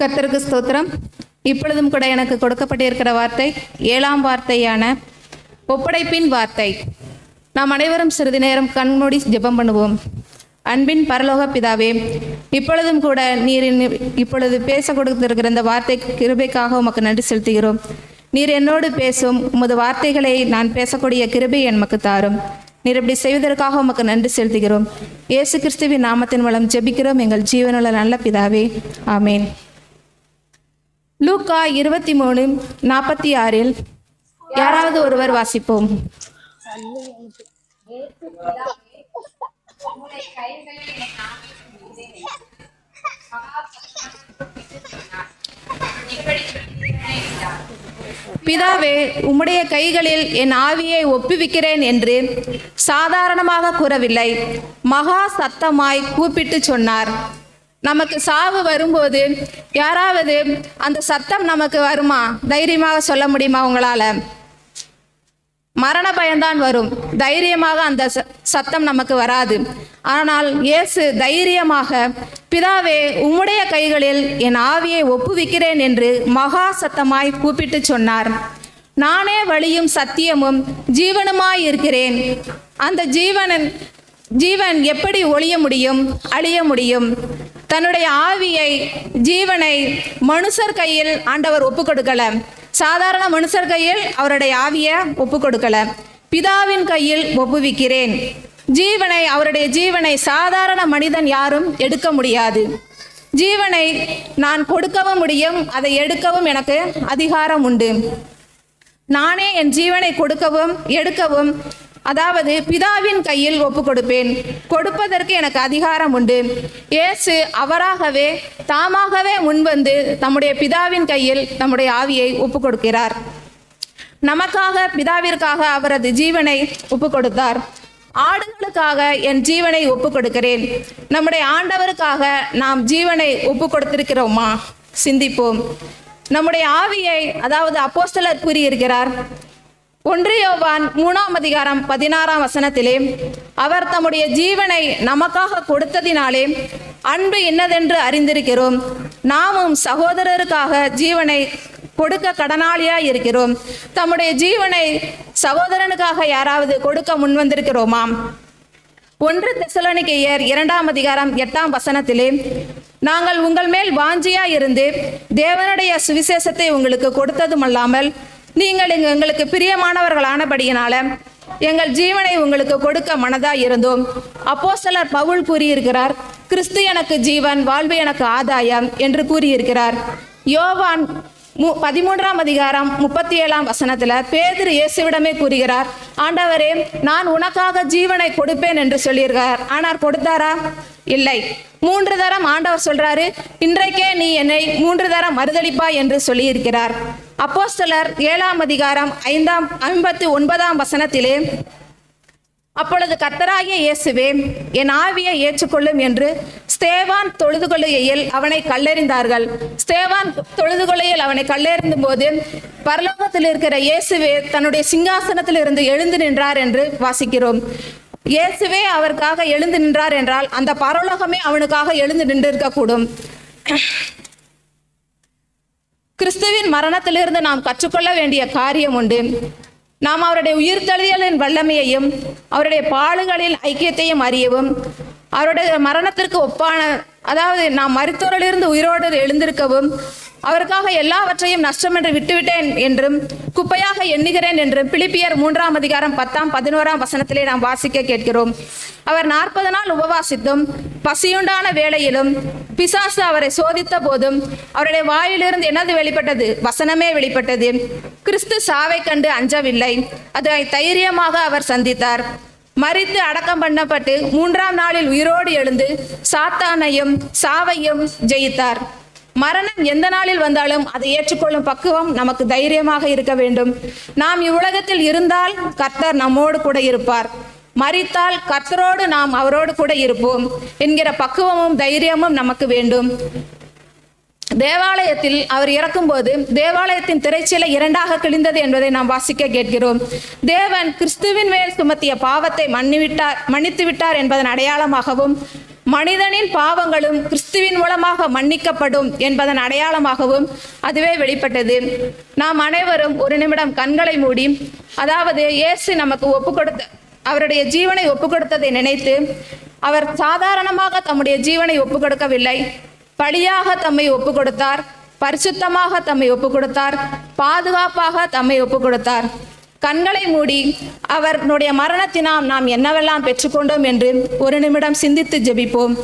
கர்த்தருக்கு ஸ்தோத்திரம். இப்பொழுதும் கூட எனக்கு கொடுக்கப்பட்டிருக்கிற வார்த்தை ஏழாம் வார்த்தையான ஒப்படைப்பின் வார்த்தை. நாம் அனைவரும் சிறிது நேரம் கண்மூடி ஜெபம் பண்ணுவோம். அன்பின் பரலோக பிதாவே இப்பொழுதும் கூட நீர் இப்பொழுது பேச கொடுத்திருக்கிற இந்த வார்த்தை கிருபைக்காக உமக்கு நன்றி செலுத்துகிறோம். நீர் என்னோடு பேசும் உமது வார்த்தைகளை நான் பேசக்கூடிய கிருபை எமக்கு தாரும். நீர் இப்படி செய்வதற்காக உமக்கு நன்றி செலுத்துகிறோம். இயேசு கிறிஸ்துவின் நாமத்தின் மூலம் ஜெபிக்கிறோம். எங்கள் ஜீவனுள்ள நல்ல பிதாவே ஆமேன். லூக்கா இருபத்தி மூணு நாற்பத்தி ஆறில் யாராவது ஒருவர் வாசிப்போம். பிதாவே உம்முடைய கைகளில் என் ஆவியை ஒப்புவிக்கிறேன் என்று சாதாரணமாக கூறவில்லை. மகா சத்தமாய் கூப்பிட்டு சொன்னார். நமக்கு சாவு வரும்போது யாராவது அந்த சத்தம் நமக்கு வருமா? தைரியமாக சொல்ல முடியுமா உங்களால்? மரண பயம்தான் வரும். தைரியமாக அந்த ச- சத்தம் நமக்கு வராது. ஆனால் இயேசு தைரியமாக பிதாவே உம்முடைய கைகளில் என் ஆவியை ஒப்புவிக்கிறேன் என்று மகா சத்தமாய் கூப்பிட்டு சொன்னார். நானே வழியும் சத்தியமும் ஜீவனுமாய் இருக்கிறேன். அந்த ஜீவனன் ஜீவன் எப்படி ஒழிய முடியும் அழிய முடியும்? தன்னுடைய ஆவியை ஜீவனை மனுஷர் கையில் ஆண்டவர் ஒப்பு கொடுக்கல சாதாரண மனுஷர் கையில் அவருடைய ஆவியை ஒப்பு கொடுக்கல பிதாவின் கையில் ஒப்புவிக்கிறேன். ஜீவனை அவருடைய ஜீவனை சாதாரண மனிதன் யாரும் எடுக்க முடியாது. ஜீவனை நான் கொடுக்கவும் முடியும் அதை எடுக்கவும் எனக்கு அதிகாரம் உண்டு. நானே என் ஜீவனை கொடுக்கவும் எடுக்கவும் அதாவது பிதாவின் கையில் ஒப்பு கொடுப்பேன் கொடுப்பதற்கு எனக்கு அதிகாரம் உண்டு. இயேசு அவராகவே தாமாகவே முன்வந்து தம்முடைய பிதாவின் கையில் தம்முடைய ஆவியை ஒப்பு கொடுக்கிறார் நமக்காக பிதாவிற்காக அவரது ஜீவனை ஒப்பு கொடுத்தார் ஆடுகளுக்காக என் ஜீவனை ஒப்பு கொடுக்கிறேன் நம்முடைய ஆண்டவருக்காக நாம் ஜீவனை ஒப்பு கொடுத்திருக்கிறோமா சிந்திப்போம். நம்முடைய ஆவியை அதாவது அப்போஸ்டலர் கூறியிருக்கிறார். ஒன்று யோவான் மூணாம் அதிகாரம் பதினாறாம் வசனத்திலே அவர் தம்முடைய ஜீவனை நமக்காக கொடுத்ததினாலே அன்பு என்னதென்று அறிந்திருக்கிறோம். நாமும் சகோதரருக்காக ஜீவனை கொடுக்க கடனாளியா இருக்கிறோம் தம்முடைய ஜீவனை சகோதரனுக்காக யாராவது கொடுக்க முன்வந்திருக்கிறோமாம்? ஒன்று திசலனிக்கையர் இரண்டாம் அதிகாரம் எட்டாம் வசனத்திலே நாங்கள் உங்கள் மேல் வாஞ்சியா இருந்து தேவனுடைய சுவிசேஷத்தை உங்களுக்கு கொடுத்ததும் அல்லாமல் நீங்கள் இங்கு எங்களுக்கு பிரியமானவர்களானபடியினால எங்கள் ஜீவனை உங்களுக்கு கொடுக்க மனதா இருந்தோம். அப்போஸ்தலர் பவுல் கூறியிருக்கிறார் கிறிஸ்து எனக்கு ஜீவன் வாழ்வு எனக்கு ஆதாயம் என்று கூறியிருக்கிறார். யோவான் மு பதிமூன்றாம் அதிகாரம் முப்பத்தி ஏழாம் வசனத்தில் பேதிரு இயேசுவிடமே கூறுகிறார் ஆண்டவரே நான் உனக்காக ஜீவனை கொடுப்பேன் என்று சொல்லியிருக்கார் ஆனால் கொடுத்தாரா? இல்லை. மூன்று தரம் ஆண்டவர் சொல்றாரு இன்றைக்கே நீ என்னை மூன்று தரம் மறுதளிப்பா என்று சொல்லியிருக்கிறார். அப்போஸ்தலர் ஏழாம் அதிகாரம் ஐந்தாம் ஐம்பத்தி ஒன்பதாம் வசனத்திலே அப்பொழுது கத்தராகிய இயேசுவே என் ஆவியை ஏற்றுக்கொள்ளும் என்று ஸ்தேவான் தொழுது கொள்ளுகையில் அவனை கல்லெறிந்தார்கள். ஸ்தேவான் தொழுது கொள்ளையில் அவனை கல்லெறிந்தும் போது பரலோகத்தில் இருக்கிற இயேசுவே தன்னுடைய சிங்காசனத்தில் இருந்து எழுந்து நின்றார் என்று வாசிக்கிறோம். இயேசுவே அவருக்காக எழுந்து நின்றார் என்றால் அந்த பரலோகமே அவனுக்காக எழுந்து நின்றிருக்கக்கூடும். கிறிஸ்துவின் மரணத்திலிருந்து நாம் கற்றுக்கொள்ள வேண்டிய காரியம் உண்டு. நாம் அவருடைய உயிர்த்தெழுதலின் வல்லமையையும் அவருடைய பாடுகளில் ஐக்கியத்தையும் அறியவும் அவருடைய மரணத்திற்கு ஒப்பான அதாவது நாம் மருத்துவரிலிருந்து உயிரோடு எழுந்திருக்கவும் அவருக்காக எல்லாவற்றையும் நஷ்டம் என்று விட்டுவிட்டேன் என்றும் குப்பையாக எண்ணுகிறேன் என்றும் பிலிப்பியர் மூன்றாம் அதிகாரம் பத்தாம் பதினோராம் வசனத்திலே நாம் வாசிக்க கேட்கிறோம். அவர் நாற்பது நாள் உபவாசித்தும் பசியுண்டான வேளையிலும் பிசாசு அவரை சோதித்த போதும் அவருடைய வாயிலிருந்து என்னது வெளிப்பட்டது? வசனமே வெளிப்பட்டது. கிறிஸ்து சாவை கண்டு அஞ்சவில்லை. அதை தைரியமாக அவர் சந்தித்தார். மறித்து அடக்கம் பண்ணப்பட்டு மூன்றாம் நாளில் உயிரோடு எழுந்து சாத்தானையும் சாவையும் ஜெயித்தார். மரணம் எந்த நாளில் வந்தாலும் அதை ஏற்றுக்கொள்ளும் பக்குவம் நமக்கு தைரியமாக இருக்க வேண்டும். நாம் இவ்வுலகத்தில் இருந்தால் கர்த்தர் நம்மோடு கூட இருப்பார். மறித்தால் கர்த்தரோடு நாம் அவரோடு கூட இருப்போம் என்கிற பக்குவமும் தைரியமும் நமக்கு வேண்டும். தேவாலயத்தில் அவர் இறக்கும்போது தேவாலயத்தின் திரைச்சீலை இரண்டாக கிழிந்தது என்பதை நாம் வாசிக்க கேட்கிறோம். தேவன் கிறிஸ்துவின் மேல் சுமத்திய பாவத்தை மன்னிவிட்டார் மன்னித்து விட்டார் என்பதன் அடையாளமாகவும் மனிதனின் பாவங்களும் கிறிஸ்துவின் மூலமாக மன்னிக்கப்படும் என்பதன் அடையாளமாகவும் அதுவே வெளிப்பட்டது. நாம் அனைவரும் ஒரு நிமிடம் கண்களை மூடி அதாவது இயேசு நமக்கு ஒப்பு கொடுத்த அவருடைய ஜீவனை ஒப்பு கொடுத்ததை நினைத்து அவர் சாதாரணமாக தம்முடைய ஜீவனை ஒப்பு கொடுக்கவில்லை பழியாக தம்மை ஒப்பு கொடுத்தார் பரிசுத்தமாக தம்மை ஒப்பு கொடுத்தார் பாதுகாப்பாக தம்மை ஒப்பு கொடுத்தார் கண்களை மூடி அவருடைய மரணத்தினால் நாம் என்னவெல்லாம் பெற்றுக்கொண்டோம் என்று ஒரு நிமிடம் சிந்தித்து ஜெபிப்போம்.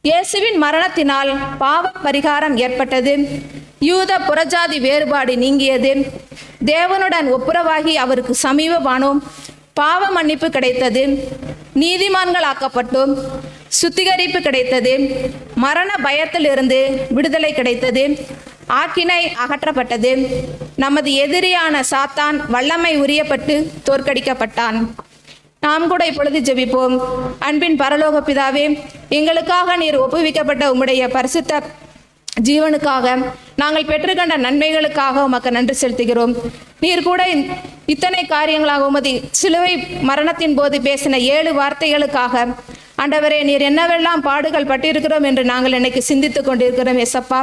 இயேசுவின் மரணத்தினால் பாவ பரிகாரம் ஏற்பட்டது. யூத புறஜாதி வேறுபாடு நீங்கியது. தேவனுடன் ஒப்புரவாகி அவருக்கு சமீபமானோம். பாவ மன்னிப்பு கிடைத்தது. நீதிமான்கள் ஆக்கப்பட்டோம் சுத்திகரிப்பு கிடைத்தது. மரண பயத்திலிருந்து விடுதலை கிடைத்தது. ஆக்கினை அகற்றப்பட்டது. நமது எதிரியான சாத்தான் வல்லமை உரியப்பட்டு தோற்கடிக்கப்பட்டான். நாம் கூட இப்பொழுது ஜெபிப்போம். அன்பின் பரலோக பிதாவே எங்களுக்காக நீர் ஒப்புவிக்கப்பட்ட உம்முடைய பரிசுத்த ஜீவனுக்காக நாங்கள் பெற்றுக்கொண்ட நன்மைகளுக்காக உமக்கு நன்றி செலுத்துகிறோம். நீர் கூட இத்தனை காரியங்களாக உமது சிலுவை மரணத்தின் போது பேசின ஏழு வார்த்தைகளுக்காக ஆண்டவரே நீர் என்னவெல்லாம் பாடுகள் பட்டிருக்கிறோம் என்று நாங்கள் இன்னைக்கு சிந்தித்துக் கொண்டிருக்கிறோம் எசப்பா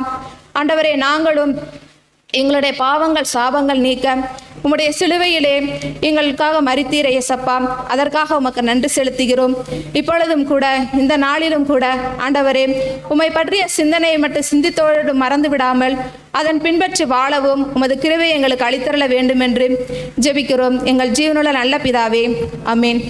ஆண்டவரே நாங்களும் எங்களுடைய பாவங்கள் சாபங்கள் நீக்க உம்முடைய சிலுவையிலே எங்களுக்காக மறித்தீர இயேசப்பா அதற்காக உமக்கு நன்றி செலுத்துகிறோம். இப்பொழுதும் கூட இந்த நாளிலும் கூட ஆண்டவரே உம்மை பற்றிய சிந்தனையை மட்டும் சிந்தித்தோடு மறந்து விடாமல் அதன் பின்பற்றி வாழவும் உமது கிருவை எங்களுக்கு அளித்தரல வேண்டும் என்று ஜெபிக்கிறோம். எங்கள் ஜீவனுள்ள நல்ல பிதாவே அமீன்